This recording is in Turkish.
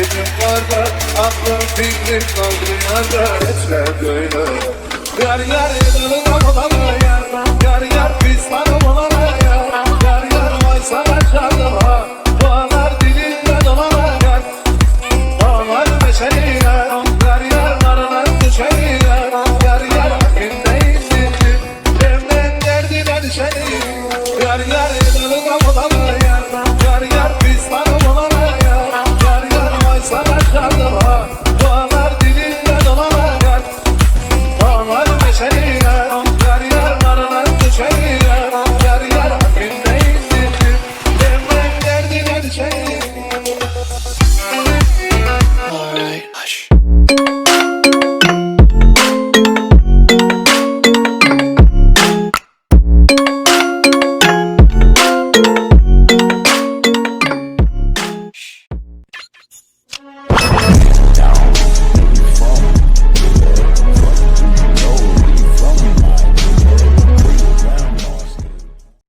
Gecim var da aklım fikrim kaldı yarda Etme böyle Yar yar yanına olana yar Yar yar pistanım olana yar Yar yar vay sana canım ha Dualar dilinde dolana yar Dağlar meşeli yar Yar yar yar Yar yar kimde içtim Evden derdine düşeni Yar yar yanına olana